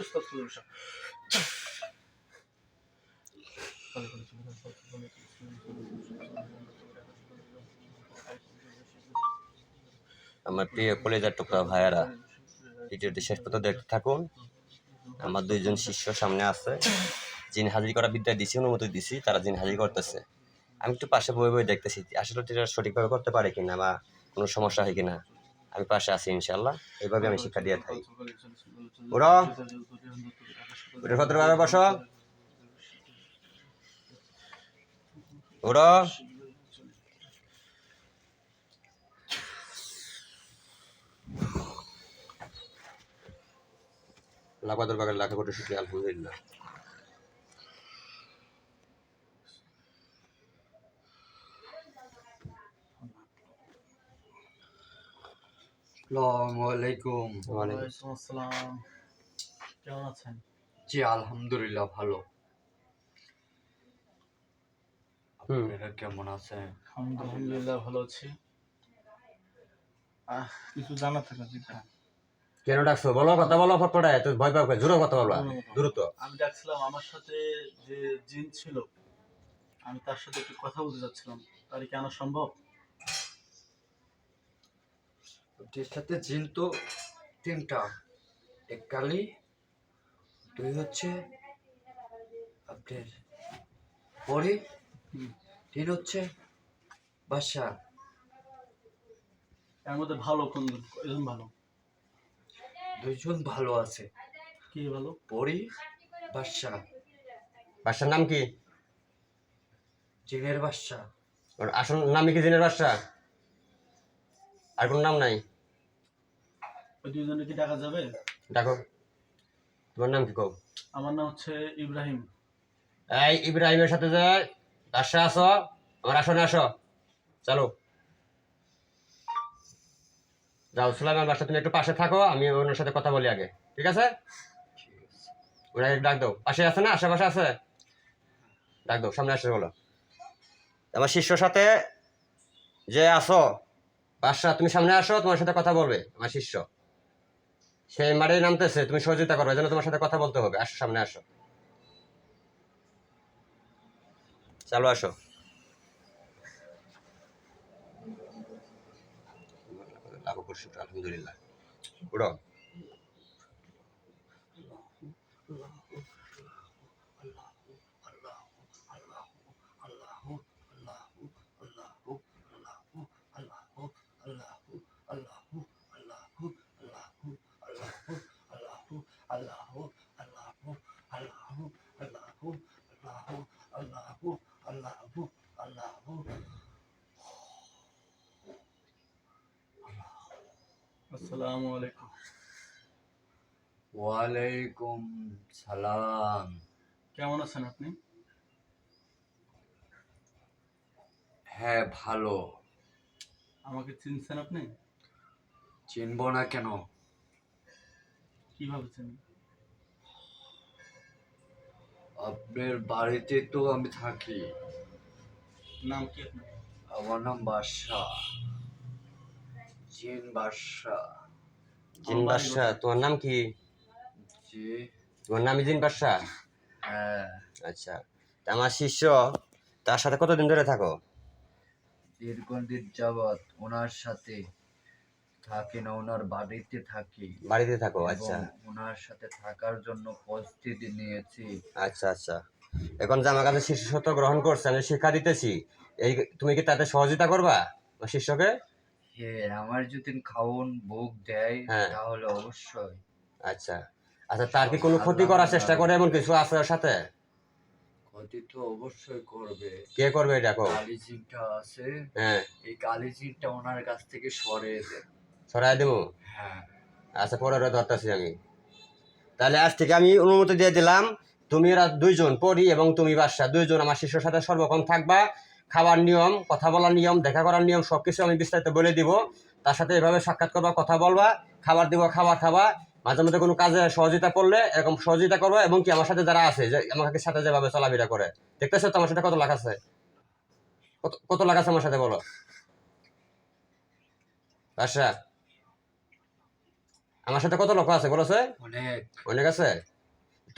استغفر الله আমার প্রিয় কলেজার টুকরা ভাইয়ারা ভিডিওটি শেষ পর্যন্ত দেখতে থাকুন আমার দুইজন শিষ্য সামনে আছে যিনি হাজির করা বিদ্যা দিছি অনুমতি দিছি তারা যিনি হাজির করতেছে আমি একটু পাশে বই বই দেখতেছি আসলে এটা সঠিকভাবে করতে পারে কিনা বা কোনো সমস্যা হয় কিনা আমি পাশে আছি ইনশাল্লাহ এইভাবে আমি শিক্ষা দিয়ে থাকি। ওরা? ওটা ভদ্রভাবে বসো। ওরা? লাগাতার বাগান লাখে কোটি শুক্রিয়া আলহামদুলিল্লাহ। আলাইকুম ওয়ালাইকুম আসসালাম কেমন আছেন? জি আলহামদুলিল্লাহ ভালো। আপনারা কেমন আছেন? আলহামদুলিল্লাহ ভালো আছি। আহ, কিছু জানা থাকা কেন ডাকছো? বলো কথা বলো ফটফটায় তো ভয় পাবে জোরে কথা বলো দ্রুত। আমি ডাকছিলাম আমার সাথে যে জিন ছিল আমি তার সাথে একটু কথা বলতে যাচ্ছিলাম। তার কি আনা সম্ভব? ওটির সাথে জিন তো তিনটা। এক কালি দুই হচ্ছে আপনার পরে তিন হচ্ছে বাসা। এর মধ্যে ভালো কোন কয়জন ভালো? দুইজন ভালো আছে। কি ভালো? পরি বাসা। বাসার নাম কি? জিনের বাসা। ওর আসল নাম কি জিনের বাসা? আর কোনো নাম নাই? ওই দুইজনে কি ডাকা যাবে? ডাকো। তোমার নাম কি কও? আমার নাম হচ্ছে ইব্রাহিম। এই ইব্রাহিমের সাথে যে আসো আমার আসনে আসো। চলো। যাও সুলাইমান বাসা তুমি একটু পাশে থাকো আমি ওনার সাথে কথা বলি আগে। ঠিক আছে? ওনাকে ডাক দাও। পাশে আছে না? আশেপাশে আছে? ডাক দাও সামনে আসে বলো। আমার শিষ্যর সাথে যে আসো বাসা তুমি সামনে আসো তোমার সাথে কথা বলবে আমার শিষ্য। সেই মারে নামতেছে, তুমি সহযোগিতা করবে যেন তোমার সাথে কথা বলতে হবে। আসো সামনে, আসো। চালো, আসো। আলহামদুলিল্লাহ। উড়ো আসসালামু আলাইকুম। ওয়ালাইকুম সালাম। কেমন আছেন আপনি? হ্যাঁ ভালো। আমাকে চিনছেন আপনি? চিনব না কেন? কীভাবে চিনেন আপনার বাড়িতে তো আমি থাকি। নাম কি আপনার? আমার নাম বাদশা জিন বাদশা জিন বাদশা তোমার নাম কি? জি। তোমার নামই জিন বাদশা হ্যাঁ। আচ্ছা তা আমার শিষ্য তার সাথে কতদিন ধরে থাকো? দীর্ঘদিন যাবৎ ওনার সাথে থাকি না ওনার বাড়িতে থাকি। বাড়িতে থাকো আচ্ছা। ওনার সাথে থাকার জন্য প্রস্তুতি নিয়েছি। আচ্ছা আচ্ছা। এখন যে আমার কাছে শিষ্যত্ব গ্রহণ করছে আমি শিক্ষা দিতেছি এই তুমি কি তাতে সহযোগিতা করবা? শিষ্যকে? আমার যদি খাওন বুক দেয় হ্যাঁ। তাহলে অবশ্যই। আচ্ছা। আচ্ছা তার কি কোনো ক্ষতি করার চেষ্টা করে এমন কিছু আছে ওর সাথে? ক্ষতি তো অবশ্যই করবে। কে করবে এটা কো কালিজিনটা আছে। হ্যাঁ। এই কালিজিনটা ওনার কাছ থেকে সরে সরাই দেবো? হ্যাঁ। আচ্ছা পরে ধরতেছি আমি। তাহলে আজ থেকে আমি অনুমতি দিয়ে দিলাম তুমি দুইজন পরি এবং তুমি বাসা দুইজন আমার শিষ্যর সাথে সর্বক্ষণ থাকবা। খাবার নিয়ম কথা বলার নিয়ম দেখা করার নিয়ম সব কিছু আমি বিস্তারিত বলে দিব। তার সাথে এভাবে সাক্ষাৎ করবা কথা বলবা খাবার দিব খাবার খাবা। মাঝে মধ্যে কোনো কাজে সহযোগিতা করলে এরকম সহযোগিতা করব এবং কি আমার সাথে যারা আছে যে আমাকে সাথে যেভাবে চলাফেরা করে। দেখতেছো তো আমার সাথে কত লাখ আছে? কত কত লাখ আছে আমার সাথে বলো? বাসা আমার সাথে কত লোক আছে বলেছে? অনেক। অনেক আছে?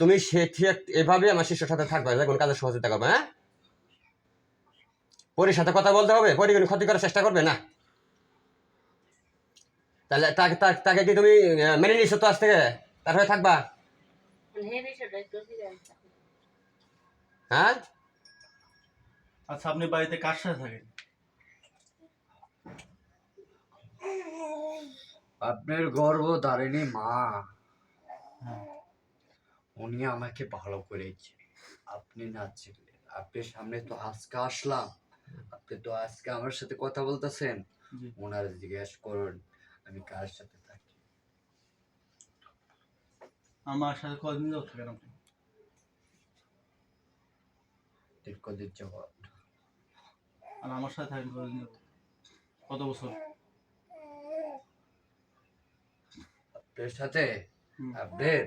তুমি সে ঠিক এভাবে আমার শিষ্যর সাথে থাকবে যখন কাজে সহযোগিতা করবে হ্যাঁ? পরির সাথে কথা বলতে হবে পরি কোনো ক্ষতি করার চেষ্টা করবে না? তাহলে তাকে তাকে- কি তুমি মেনে নিছো তো আজ থেকে? তার হয়ে থাকবা হ্যাঁ? আচ্ছা আপনি বাড়িতে কার সাথে থাকেন? আপনার গর্ভধারিণী মা। হ্যাঁ। উনি আমাকে ভালো করেছে। আপনি না ছিলেন আপনার সামনে তো আজকে আসলাম। আপনি তো আজকে আমার সাথে কথা বলতেছেন। ওনার জিজ্ঞেস করুন আমি কার সাথে থাকি? আমার সাথে কদিন যাও থাকেন আপনি? দীর্ঘদিন জবাব আর আমার সাথে থাকেন কদিন কত বছর? আপনার সাথে। আপনার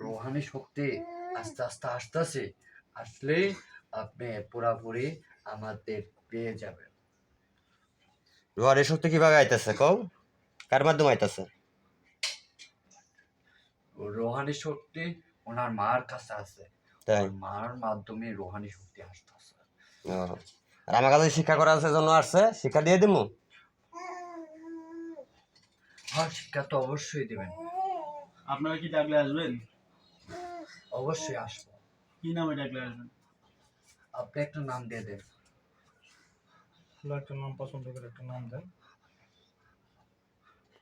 রোহানি শক্তি আস্তে আস্তে আসতেছে। আসলে আপনি পুরাপুরি আমাদের পেয়ে যাবেন ঘরে শক্তি কীভাবে আইতেছে কও? কার মাধ্যমে আইতেছে? রোহানি শক্তি ওনার মার কাছে আছে। তাই? মার মাধ্যমে রোহানি শক্তি আসতেছে। আর আমার কাছে শিক্ষা করার জন্য আসছে? শিক্ষা দিয়ে দিমু? হ্যাঁ শিক্ষা তো অবশ্যই দেবেন। আপনারা কি ডাকলে আসবেন? অবশ্যই আসব। কি নামে ডাকলে আসবেন? আপনি একটা নাম দিয়ে দেন। ভালো একটা নাম পছন্দ করে একটা নাম দেন।